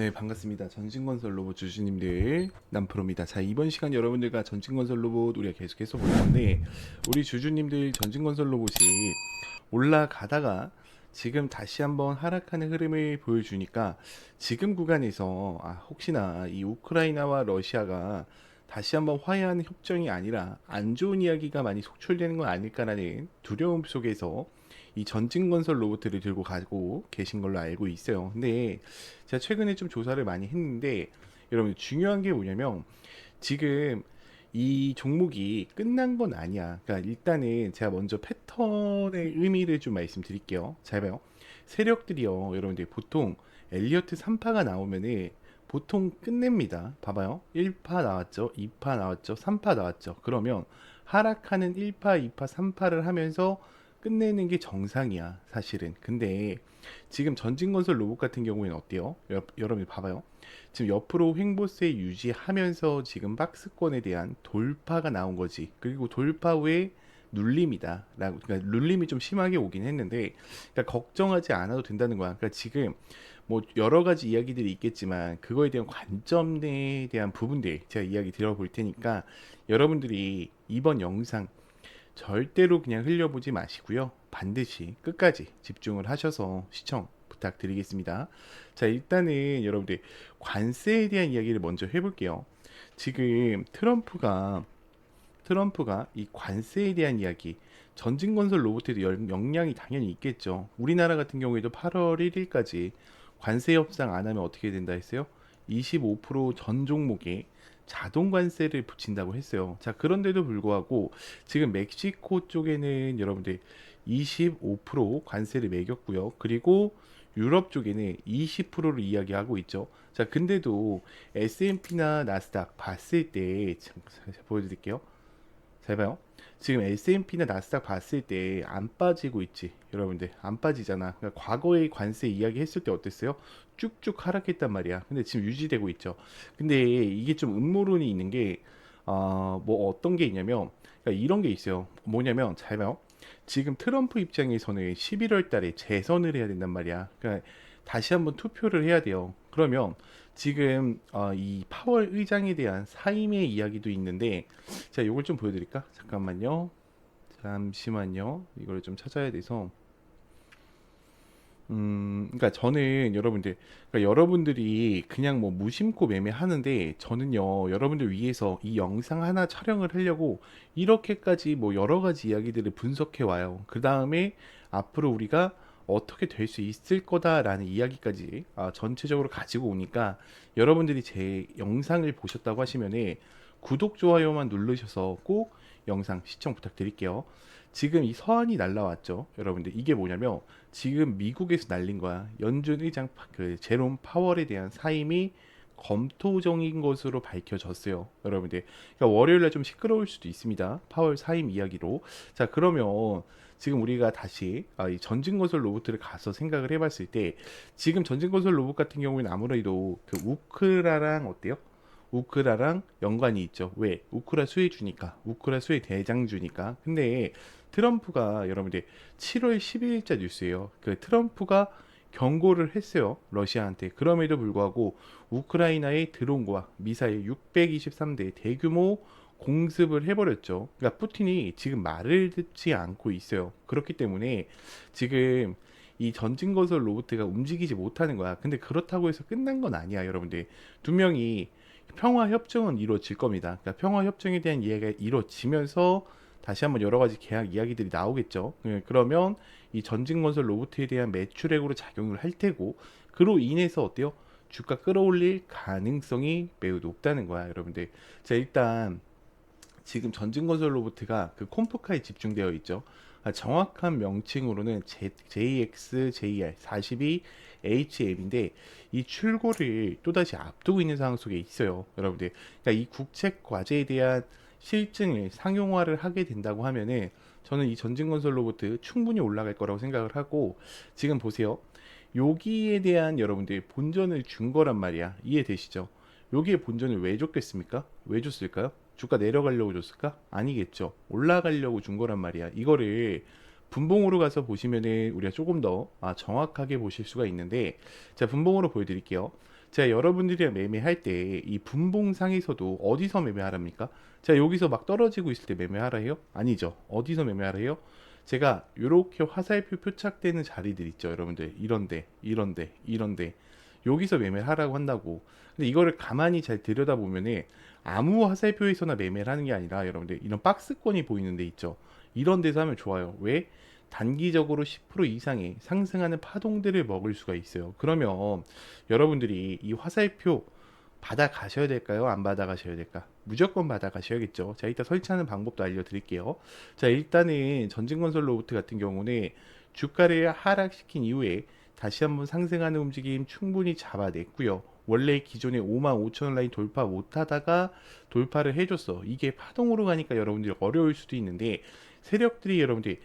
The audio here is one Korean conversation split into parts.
네 반갑습니다. 전진건설 로봇 주주님들 남프로입니다. 자 이번 시간 여러분들과 전진건설 로봇 우리가 계속해서 볼 건데 우리 주주님들 전진건설 로봇이 올라가다가 지금 다시 한번 하락하는 흐름을 보여주니까 지금 구간에서 아, 혹시나 이 우크라이나와 러시아가 다시 한번 화해하는 협정이 아니라 안 좋은 이야기가 많이 속출되는 건 아닐까라는 두려움 속에서 이 전진건설 로봇들을 들고 가고 계신 걸로 알고 있어요. 근데 제가 최근에 좀 조사를 많이 했는데 여러분 중요한 게 뭐냐면 지금 이 종목이 끝난 건 아니야. 그러니까 일단은 제가 먼저 패턴의 의미를 좀 말씀드릴게요. 잘 봐요. 세력들이요. 여러분들 보통 엘리어트 3파가 나오면은 보통 끝냅니다. 봐봐요. 1파 나왔죠. 2파 나왔죠. 3파 나왔죠. 그러면 하락하는 1파, 2파, 3파를 하면서 끝내는 게 정상이야. 사실은. 근데 지금 전진건설 로봇 같은 경우에는 어때요? 여, 여러분 봐봐요. 지금 옆으로 횡보세 유지하면서 지금 박스권에 대한 돌파가 나온 거지. 그리고 돌파 후에 눌림이다. 라고, 그러니까 눌림이 좀 심하게 오긴 했는데, 그러니까 걱정하지 않아도 된다는 거야. 그러니까 지금 뭐 여러 가지 이야기들이 있겠지만, 그거에 대한 관점에 대한 부분들 제가 이야기 들어볼 테니까, 여러분들이 이번 영상 절대로 그냥 흘려보지 마시고요. 반드시 끝까지 집중을 하셔서 시청 부탁드리겠습니다. 자, 일단은 여러분들 관세에 대한 이야기를 먼저 해볼게요. 지금 트럼프가 트럼프가 이 관세에 대한 이야기, 전진건설 로봇에도 영- 영향이 당연히 있겠죠. 우리나라 같은 경우에도 8월 1일까지 관세 협상 안 하면 어떻게 된다 했어요? 25%전 종목에 자동 관세를 붙인다고 했어요. 자, 그런데도 불구하고 지금 멕시코 쪽에는 여러분들 25% 관세를 매겼고요. 그리고 유럽 쪽에는 20%를 이야기하고 있죠. 자, 근데도 S&P나 나스닥 봤을 때 보여드릴게요. 잘 봐요. 지금 S&P나 나스닥 봤을 때 안 빠지고 있지. 여러분들 안 빠지잖아. 그러니까 과거의 관세 이야기 했을 때 어땠어요? 쭉쭉 하락했단 말이야. 근데 지금 유지되고 있죠. 근데 이게 좀 음모론이 있는 게, 어, 뭐 어떤 게 있냐면, 그러니까 이런 게 있어요. 뭐냐면, 잘 봐요. 지금 트럼프 입장에서는 11월 달에 재선을 해야 된단 말이야. 그러니까 다시 한번 투표를 해야 돼요. 그러면 지금 어, 이 파월 의장에 대한 사임의 이야기도 있는데, 자, 이걸 좀 보여드릴까? 잠깐만요. 잠시만요. 이걸 좀 찾아야 돼서. 음, 그러니까 저는 여러분들, 그러니까 여러분들이 그냥 뭐 무심코 매매하는데 저는요, 여러분들 위해서 이 영상 하나 촬영을 하려고 이렇게까지 뭐 여러 가지 이야기들을 분석해 와요. 그 다음에 앞으로 우리가 어떻게 될 수 있을 거다라는 이야기까지 아, 전체적으로 가지고 오니까 여러분들이 제 영상을 보셨다고 하시면은 구독, 좋아요만 누르셔서 꼭 영상 시청 부탁드릴게요. 지금 이 서한이 날라왔죠. 여러분들 이게 뭐냐면 지금 미국에서 날린 거야. 연준 의장 파- 그 제롬 파월에 대한 사임이 검토 중인 것으로 밝혀졌어요. 여러분들. 그러니까 월요일 날좀 시끄러울 수도 있습니다. 파월 사임 이야기로. 자, 그러면 지금 우리가 다시 아, 이 전진건설 로봇을 가서 생각을 해봤을 때 지금 전진건설 로봇 같은 경우에는 아무래도 그 우크라랑 어때요? 우크라랑 연관이 있죠. 왜? 우크라 수혜 주니까. 우크라 수혜 대장 주니까. 근데 트럼프가 여러분들 7월 12일자 뉴스예요. 그 트럼프가 경고를 했어요. 러시아한테. 그럼에도 불구하고 우크라이나에 드론과 미사일 623대 대규모 공습을 해버렸죠. 그러니까 푸틴이 지금 말을 듣지 않고 있어요. 그렇기 때문에 지금 이 전진건설 로봇가 움직이지 못하는 거야. 근데 그렇다고 해서 끝난 건 아니야, 여러분들. 분명히 평화 협정은 이루어질 겁니다. 그러니까 평화 협정에 대한 이야기가 이루어지면서 다시 한번 여러 가지 계약 이야기들이 나오겠죠. 예, 그러면 이 전진건설 로봇에 대한 매출액으로 작용을 할 테고 그로 인해서 어때요? 주가 끌어올릴 가능성이 매우 높다는 거야, 여러분들. 자, 일단 지금 전진건설 로봇가 그 콤프카에 집중되어 있죠. 아, 정확한 명칭으로는 JX, JR 42 HM인데 이 출고를 또다시 앞두고 있는 상황 속에 있어요, 여러분들. 그러니까 이 국책 과제에 대한 실증을 상용화를 하게 된다고 하면은 저는 이 전진건설 로봇 충분히 올라갈 거라고 생각을 하고 지금 보세요. 여기에 대한 여러분들 본전을 준 거란 말이야. 이해되시죠? 여기에 본전을 왜 줬겠습니까? 왜 줬을까요? 주가 내려가려고 줬을까? 아니겠죠. 올라가려고 준 거란 말이야. 이거를 분봉으로 가서 보시면은 우리가 조금 더 아, 정확하게 보실 수가 있는데 자 분봉으로 보여드릴게요. 자 여러분들이 매매할 때 이 분봉상에서도 어디서 매매하랍니까? 자 여기서 막 떨어지고 있을 때 매매하라 해요? 아니죠. 어디서 매매하라 해요? 제가 이렇게 화살표 표착되는 자리들 있죠, 여러분들. 이런데, 이런데, 이런데 여기서 매매를 하라고 한다고. 근데 이거를 가만히 잘 들여다보면은 아무 화살표에서나 매매를 하는 게 아니라 여러분들 이런 박스권이 보이는 데 있죠. 이런 데서 하면 좋아요. 왜? 단기적으로 10% 이상의 상승하는 파동들을 먹을 수가 있어요. 그러면 여러분들이 이 화살표 받아 가셔야 될까요? 안 받아 가셔야 될까? 무조건 받아 가셔야겠죠. 자, 이따 설치하는 방법도 알려드릴게요. 자, 일단은 전진건설 로봇 같은 경우는 주가를 하락시킨 이후에 다시 한번 상승하는 움직임 충분히 잡아냈고요. 원래 기존에 5만 5천 원 라인 돌파 못하다가 돌파를 해줬어. 이게 파동으로 가니까 여러분들이 어려울 수도 있는데 세력들이 여러분들이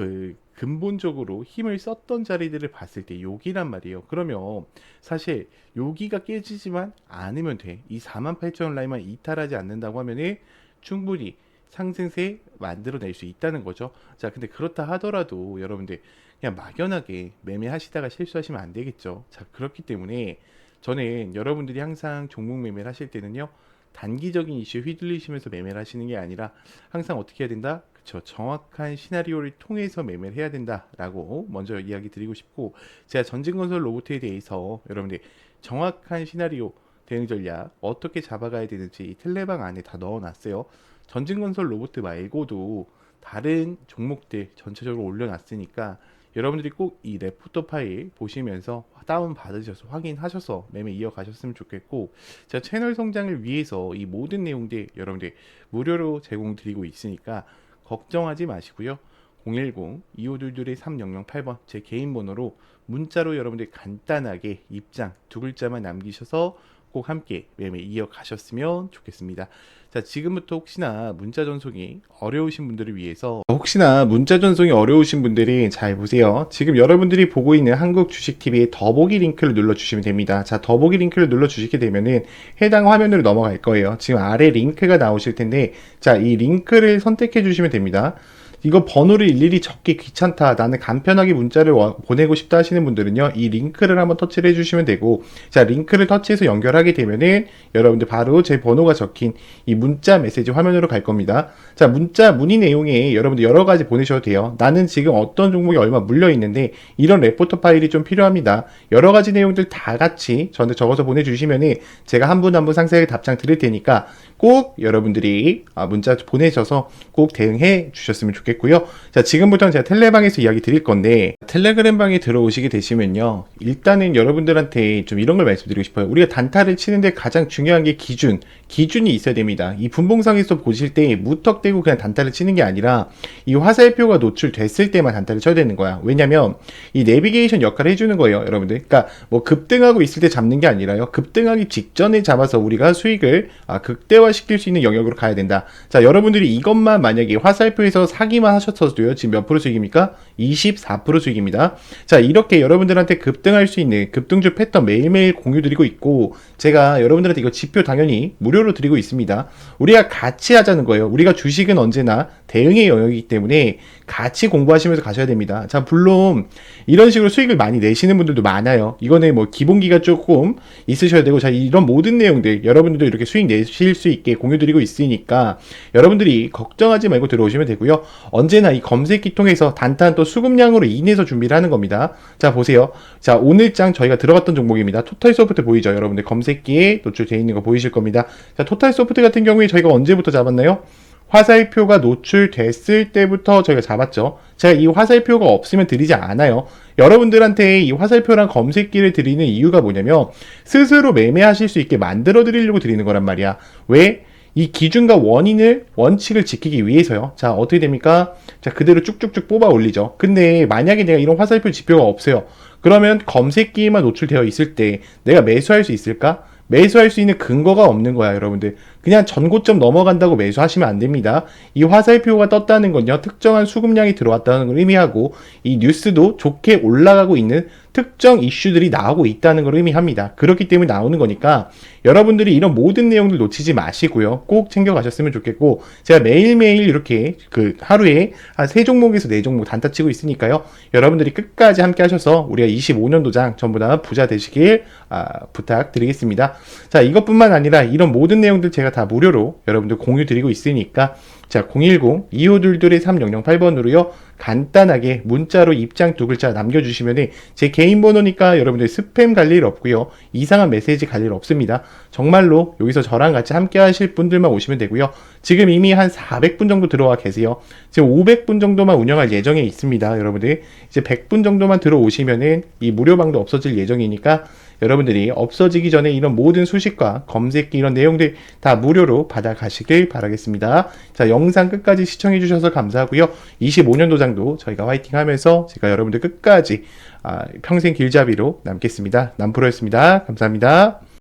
그 근본적으로 힘을 썼던 자리들을 봤을 때 여기란 말이에요. 그러면 사실 여기가 깨지지만 않으면 돼. 이 48,000원 라인만 이탈하지 않는다고 하면은 충분히 상승세 만들어낼 수 있다는 거죠. 자, 근데 그렇다 하더라도 여러분들 그냥 막연하게 매매하시다가 실수하시면 안 되겠죠. 자, 그렇기 때문에 저는 여러분들이 항상 종목 매매를 하실 때는요. 단기적인 이슈에 휘둘리시면서 매매를 하시는 게 아니라 항상 어떻게 해야 된다? 그쵸 정확한 시나리오를 통해서 매매를 해야 된다라고 먼저 이야기 드리고 싶고 제가 전진건설 로봇에 대해서 여러분들 정확한 시나리오 대응 전략 어떻게 잡아가야 되는지 이 텔레방 안에 다 넣어놨어요. 전진건설 로봇 말고도 다른 종목들 전체적으로 올려놨으니까 여러분들이 꼭 이 레포터 파일 보시면서 다운 받으셔서 확인하셔서 매매 이어가셨으면 좋겠고 제가 채널 성장을 위해서 이 모든 내용들 여러분들 무료로 제공드리고 있으니까 걱정하지 마시고요. 010-2522-3008번 제 개인 번호로 문자로 여러분들 간단하게 입장 두 글자만 남기셔서 꼭 함께 매매 이어가셨으면 좋겠습니다. 자, 지금부터 혹시나 문자 전송이 어려우신 분들을 위해서 혹시나 문자 전송이 어려우신 분들이 잘 보세요. 지금 여러분들이 보고 있는 한국 주식 TV의 더보기 링크를 눌러 주시면 됩니다. 자, 더보기 링크를 눌러 주시게 되면은 해당 화면으로 넘어갈 거예요. 지금 아래 링크가 나오실 텐데 자, 이 링크를 선택해 주시면 됩니다. 이거 번호를 일일이 적기 귀찮다. 나는 간편하게 문자를 워- 보내고 싶다 하시는 분들은요. 이 링크를 한번 터치를 해주시면 되고, 자, 링크를 터치해서 연결하게 되면은 여러분들 바로 제 번호가 적힌 이 문자 메시지 화면으로 갈 겁니다. 자, 문자 문의 내용에 여러분들 여러 가지 보내셔도 돼요. 나는 지금 어떤 종목이 얼마 물려 있는데 이런 레포터 파일이 좀 필요합니다. 여러 가지 내용들 다 같이 저한테 적어서 보내주시면은 제가 한 분 한 분 상세하게 답장 드릴 테니까 꼭 여러분들이 아, 문자 보내셔서 꼭 대응해 주셨으면 좋겠 고요. 자, 지금부터는 제가 텔레방에서 이야기 드릴 건데 텔레그램 방에 들어오시게 되시면요. 일단은 여러분들한테 좀 이런 걸 말씀드리고 싶어요. 우리가 단타를 치는데 가장 중요한 게 기준, 기준이 있어야 됩니다. 이 분봉상에서 보실 때 무턱대고 그냥 단타를 치는 게 아니라 이 화살표가 노출됐을 때만 단타를 쳐야 되는 거야. 왜냐면 이 내비게이션 역할을 해주는 거예요, 여러분들. 그러니까 뭐 급등하고 있을 때 잡는 게 아니라요. 급등하기 직전에 잡아서 우리가 수익을 아, 극대화시킬 수 있는 영역으로 가야 된다. 자, 여러분들이 이것만 만약에 화살표에서 사기 만 하셨어도요. 지금 몇 프로 수익입니까? 24% 수익입니다. 자, 이렇게 여러분들한테 급등할 수 있는 급등주 패턴 매일매일 공유 드리고 있고 제가 여러분들한테 이거 지표 당연히 무료로 드리고 있습니다. 우리가 같이 하자는 거예요. 우리가 주식은 언제나 대응의 영역이기 때문에 같이 공부하시면서 가셔야 됩니다. 자, 물론 이런 식으로 수익을 많이 내시는 분들도 많아요. 이거는 뭐 기본기가 조금 있으셔야 되고 자, 이런 모든 내용들 여러분들도 이렇게 수익 내실 수 있게 공유 드리고 있으니까 여러분들이 걱정하지 말고 들어오시면 되고요. 언제나 이 검색기 통해서 단탄 또 수급량으로 인해서 준비를 하는 겁니다. 자, 보세요. 자, 오늘 장 저희가 들어갔던 종목입니다. 토탈 소프트 보이죠? 여러분들 검색기에 노출되어 있는 거 보이실 겁니다. 자, 토탈 소프트 같은 경우에 저희가 언제부터 잡았나요? 화살표가 노출됐을 때부터 저희가 잡았죠. 제가 이 화살표가 없으면 드리지 않아요. 여러분들한테 이 화살표랑 검색기를 드리는 이유가 뭐냐면 스스로 매매하실 수 있게 만들어 드리려고 드리는 거란 말이야. 왜? 이 기준과 원인을 원칙을 지키기 위해서요. 자, 어떻게 됩니까? 자, 그대로 쭉쭉쭉 뽑아 올리죠. 근데 만약에 내가 이런 화살표 지표가 없어요. 그러면 검색기에만 노출되어 있을 때 내가 매수할 수 있을까? 매수할 수 있는 근거가 없는 거야, 여러분들. 그냥 전고점 넘어간다고 매수하시면 안 됩니다. 이 화살표가 떴다는 건요, 특정한 수급량이 들어왔다는 걸 의미하고, 이 뉴스도 좋게 올라가고 있는 특정 이슈들이 나오고 있다는 걸 의미합니다. 그렇기 때문에 나오는 거니까 여러분들이 이런 모든 내용들 놓치지 마시고요. 꼭 챙겨가셨으면 좋겠고 제가 매일매일 이렇게 그 하루에 한 세 종목에서 네 종목 단타 치고 있으니까요. 여러분들이 끝까지 함께 하셔서 우리가 25년 도장 전부 다 부자 되시길 아, 부탁드리겠습니다. 자, 이것뿐만 아니라 이런 모든 내용들 제가 다 무료로 여러분들 공유 드리고 있으니까 자, 010-2522-3008번으로요. 간단하게 문자로 입장 두 글자 남겨주시면 제 개인 번호니까 여러분들 스팸 갈 일 없고요. 이상한 메시지 갈 일 없습니다. 정말로 여기서 저랑 같이 함께 하실 분들만 오시면 되고요. 지금 이미 한 400분 정도 들어와 계세요. 지금 500분 정도만 운영할 예정에 있습니다. 여러분들 이제 100분 정도만 들어오시면은 이 무료방도 없어질 예정이니까 여러분들이 없어지기 전에 이런 모든 수식과 검색기 이런 내용들 다 무료로 받아가시길 바라겠습니다. 자, 영상 끝까지 시청해주셔서 감사하고요. 25년 도 장도 저희가 화이팅 하면서 제가 여러분들 끝까지 아, 평생 길잡이로 남겠습니다. 남프로였습니다. 감사합니다.